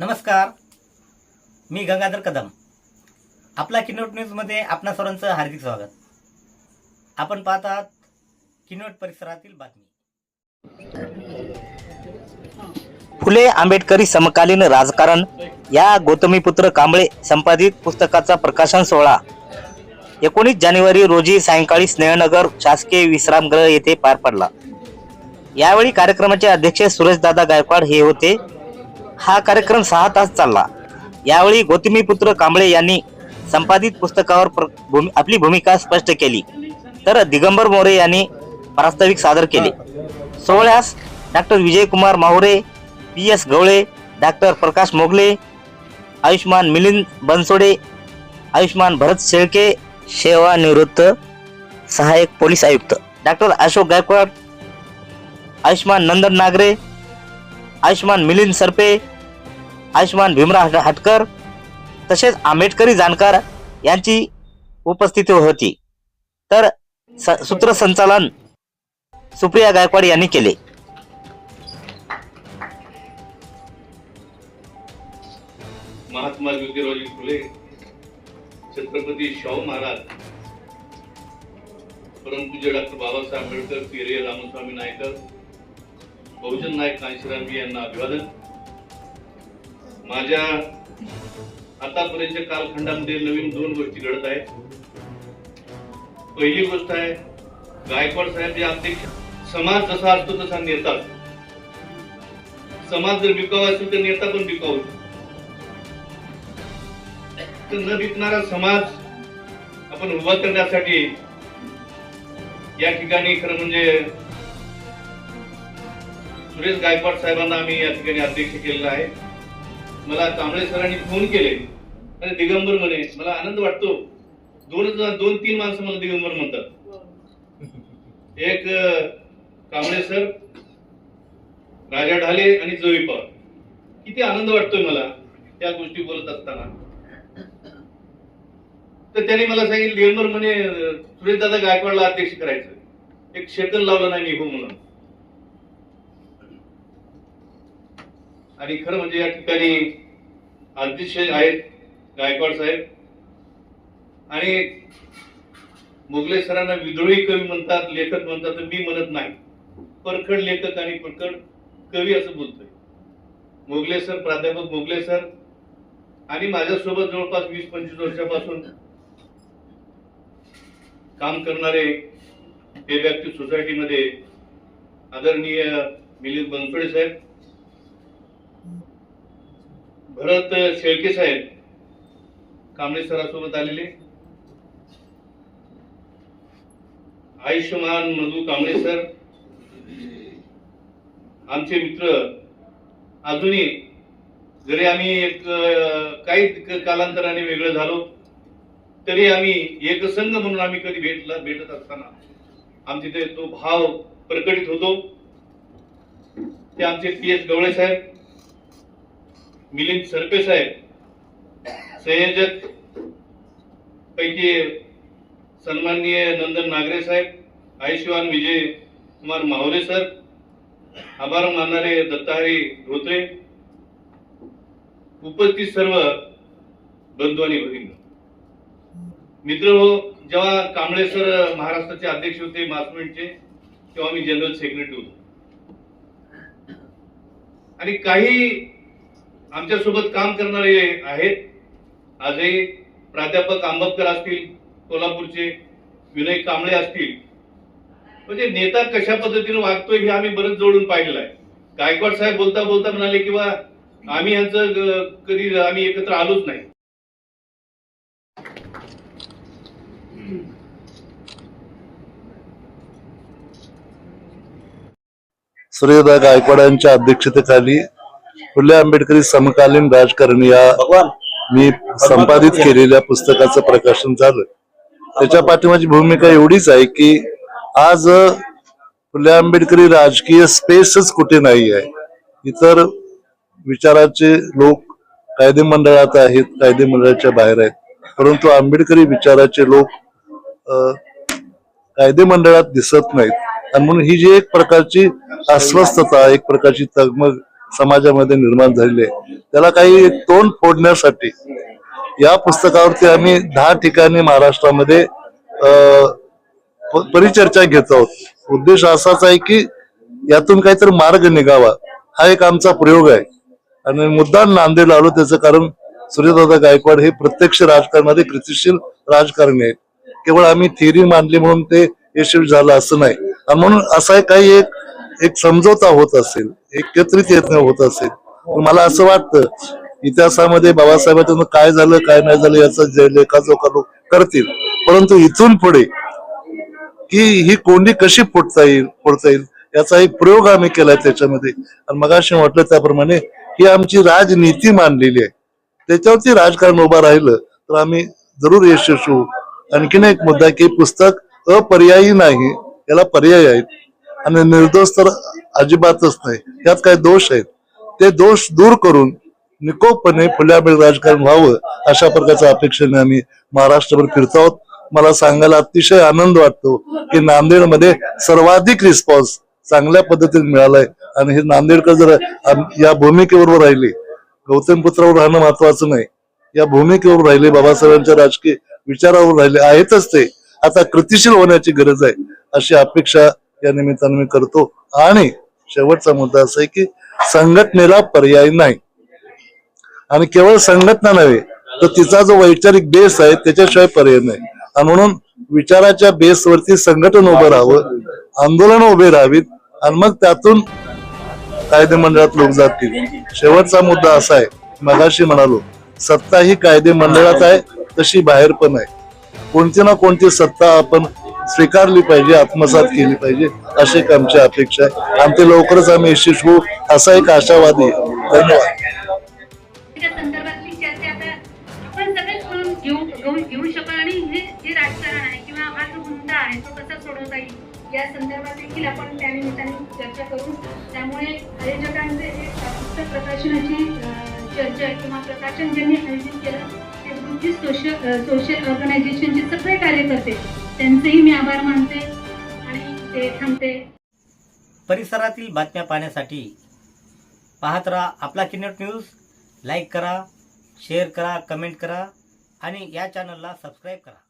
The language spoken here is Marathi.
नमस्कार. मी गंगाधर कदम. आपला किनोट न्यूजमध्ये आपणा सर्वांचं हार्दिक स्वागत. आपण पाहत आहात किनोट परिसरातील बातमी. फुले आंबेडकरी समकालीन राजकारण या गौतमीपुत्र कांबळे संपादित पुस्तकाचा प्रकाशन सोहळा. एकोणीस जानेवारी रोजी सायंकाळी स्नेहनगर शासकीय विश्रामगृह येथे पार पडला. यावेळी कार्यक्रमाचे अध्यक्ष सुरेशदादा गायकवाड हे होते. हा कार्यक्रम सहा तास चालला. यावेळी गौतमीपुत्र कांबळे यांनी संपादित पुस्तकावर प्र- भूमि- आपली भूमिका स्पष्ट केली. तर दिगंबर मोरे यांनी प्रास्ताविक सादर केले. सोहळ्यास doctor Vijaykumar Mahure P S Gawale doctor Prakash Mogale Ayushman Milind Bansode Ayushman Bharat Shelke सेवानिवृत्त सहाय्यक पोलीस आयुक्त डॉक्टर अशोक गायकवाड आयुष्मान नंदन नागरे आयुष्मान मिलिंद सरपे आयुष्मान भीमराव हटकर तसेच आंबेडकरी जानकार यांची उपस्थिती होती. तर सूत्रसंचालन सुप्रिया गायकवाड यांनी केले. महात्मा ज्योतिरावजी फुले छत्रपती शाहू महाराज परमपूज्य डॉक्टर बाबासाहेब आंबेडकर पेरे रामस्वामी नायकर बहुजन नायक कांशीरामजी यांना अभिवादन. माझ्या आतापर्यंतच्या कालखंडामध्ये नवीन दोन गोष्टी घडत आहेत. पहिली गोष्ट आहे गायकवाड साहेब जे अध्यक्ष समाज जसा असतो तसा नेता. समाज जर बिकावा असेल तर नेता पण बिकाऊ. तर न बिकणारा समाज आपण उभा करण्यासाठी या ठिकाणी खरं म्हणजे सुरेश गायकवाड साहेबांना आम्ही या ठिकाणी अध्यक्ष केलेला आहे. मला तांबळे सरांनी फोन केले. आणि दिगंबर म्हणे मला आनंद वाटतो. दोन दोन तीन माणसं मला दिगंबर म्हणतात. एक कांबळे सर राजा ढाले आणि जोई पवार. किती आनंद वाटतोय मला त्या गोष्टी बोलत असताना. तर त्याने मला सांगितलं दिगंबर म्हणे सुरेश दादा गायकवाडला अध्यक्ष करायचं एक शेतन लावलं नाही निघू हो म्हणून. आणि खरं म्हणजे या ठिकाणी अध्यक्ष आहेत गायकवाड साहेब. आणि मुगले सरांना विद्रोही कवी म्हणतात लेखक म्हणतात तर मी म्हणत नाही. परखड लेखक आणि परखड कवी असं बोलतोय. मोगले सर प्राध्यापक मोगले सर आणि माझ्यासोबत जवळपास वीस पंचवीस वर्षापासून काम करणारे पे व्यक्ती सोसायटीमध्ये आदरणीय मिलिंद बनसोडे साहेब. भरत शेळके साहेब कांबळे सरासोबत आलेले. आयुष्यमान मधू कांबळे सर आमचे मित्र. अजूनही जरी आम्ही एक काही कालांतराने वेगळं झालो तरी आम्ही एकसंघ म्हणून आम्ही कधी भेटला भेटत असताना आमचे ते तो भाव प्रकटित होतो. ते आमचे पी एस गवळे साहेब मिलिंद सरपे साहेब संयोजक पैकी सन्माननीय नंदन नागरे साहेब आयुष्यवान विजय कुमार माहुरे सर आभार मानणारे दत्ताहरी धोत्रे उपस्थित सर्व बंधू आणि भगिनी. मित्र हो जेव्हा कांबळे सर महाराष्ट्राचे अध्यक्ष होते मार्चमेंटचे तेव्हा मी जनरल सेक्रेटरी होतो. आणि काही आमच्यासोबत काम करणारे आहेत. आजही प्राध्यापक आंबेडकर असतील कोल्हापूरचे विनय कांबळे असतील. म्हणजे नेता कशा पद्धतीने वागतोय हे आम्ही बरंच जोडून पाहिलेलं आहे. गायकवाड साहेब बोलता बोलता म्हणाले किंवा आम्ही यांचं कधी आम्ही एकत्र आलोच नाही. सूर्यदा गायकवाडांच्या अध्यक्षतेखाली फुले आंबेडकरी समकालीन राजकारण या मी संपादित केलेल्या पुस्तकाचं प्रकाशन झालं. त्याच्या पाठीमाची भूमिका एवढीच आहे की आज फुले आंबेडकरी राजकीय स्पेसच कुठे नाही आहे. इतर विचाराचे लोक कायदे मंडळात आहेत कायदे मंडळाच्या बाहेर आहेत. परंतु आंबेडकरी विचाराचे लोक कायदे मंडळात दिसत नाहीत. आणि म्हणून ही जी एक प्रकारची अस्वस्थता एक प्रकारची तगमग समाजामध्ये निर्माण झालेले आहे. त्याला काही तोंड फोडण्यासाठी या पुस्तकावरती आम्ही दहा ठिकाणी महाराष्ट्रामध्ये अं, परिचर्चा घेत आहोत. उद्देश असाच आहे की यातून काहीतरी मार्ग निघावा. हा एक आमचा प्रयोग आहे. आणि मुद्दाम नांदेड आलो त्याचं कारण सूर्यदादा गायकवाड हे प्रत्यक्ष राजकारणामध्ये कृतिशील राजकारणी आहेत. केवळ आम्ही थिअरी मांडली म्हणून ते यशस्वी झालं असं नाही. आणि म्हणून असा काही एक एक समजोता होत असेल एकत्रित येत होत असेल पण मला असं वाटतं इतिहासामध्ये बाबासाहेबांचं काय झालं काय नाही झालं याचा जे लेखाजोखा लोक करतील. परंतु इथून पुढे की ही कोंडी कशी फोडता येईल फोडता येईल याचा एक प्रयोग आम्ही केलाय त्याच्यामध्ये. आणि मगाशी म्हटलं त्याप्रमाणे ही आमची राजनीती मानलेली आहे. त्याच्यावरती राजकारण उभं राहिलं तर आम्ही जरूर यशस्वी होऊ. आणखीन एक मुद्दा की पुस्तक अपर्यायी नाही याला पर्याय आहेत. आणि निर्दोष तर अजिबातच नाही. यात काही दोष आहेत. ते दोष दूर करून निकोपपणे फुल्याबेळ राजकारण व्हावं अशा प्रकारच्या अपेक्षेने आम्ही महाराष्ट्रभर फिरतो आहोत. मला सांगायला अतिशय आनंद वाटतो की नांदेडमध्ये सर्वाधिक रिस्पॉन्स चांगल्या पद्धतीने मिळालाय. आणि हे नांदेडकर जर या भूमिकेबरोबर राहिले गौतम पुत्रावर राहणं महत्वाचं नाही. या भूमिकेवर राहिले बाबासाहेबांच्या राजकीय विचारावर राहिले आहेतच ते. आता कृतिशील होण्याची गरज आहे अशी अपेक्षा या निमित्ताने मी करतो. आणि शेवटचा मुद्दा असा आहे की संघटनेला पर्याय नाही. आणि केवळ संघटना नव्हे तर तिचा जो वैचारिक बेस आहे त्याच्याशिवाय पर्याय नाही. आणि म्हणून विचाराच्या बेसवरती संघटन उभं राहावं आंदोलन उभे राहावीत आणि मग त्यातून कायदे मंडळात लोक जातील. शेवटचा मुद्दा असा आहे मगाशी म्हणालो सत्ता ही कायदे मंडळात आहे तशी बाहेर पण आहे. कोणती ना कोणती सत्ता आपण स्वीकारली पाहिजे आत्मसात केली पाहिजे अशी एक आमची अपेक्षा आहे. आणि ते लवकरच आम्ही यशस्वी होऊ असा एक आशावादी धन्यवाद. या संदर्भात देखील आपण त्या निमित्ताने चर्चा करू. त्यामुळे आयोजकांचे पुस्तक प्रकाशनाची चर्चा किंवा प्रकाशन ज्यांनी आयोजित केलं ते सोशल सोशल ऑर्गनायझेशनचे सगळे कार्यकर्ते त्यांचेही मी आभार मानते आणि ते थांबते. परिसरातील बातम्या पाहण्यासाठी पाहत राहा आपला किनट न्यूज लाईक करा शेअर करा कमेंट करा आणि या चॅनलला सबस्क्राईब करा.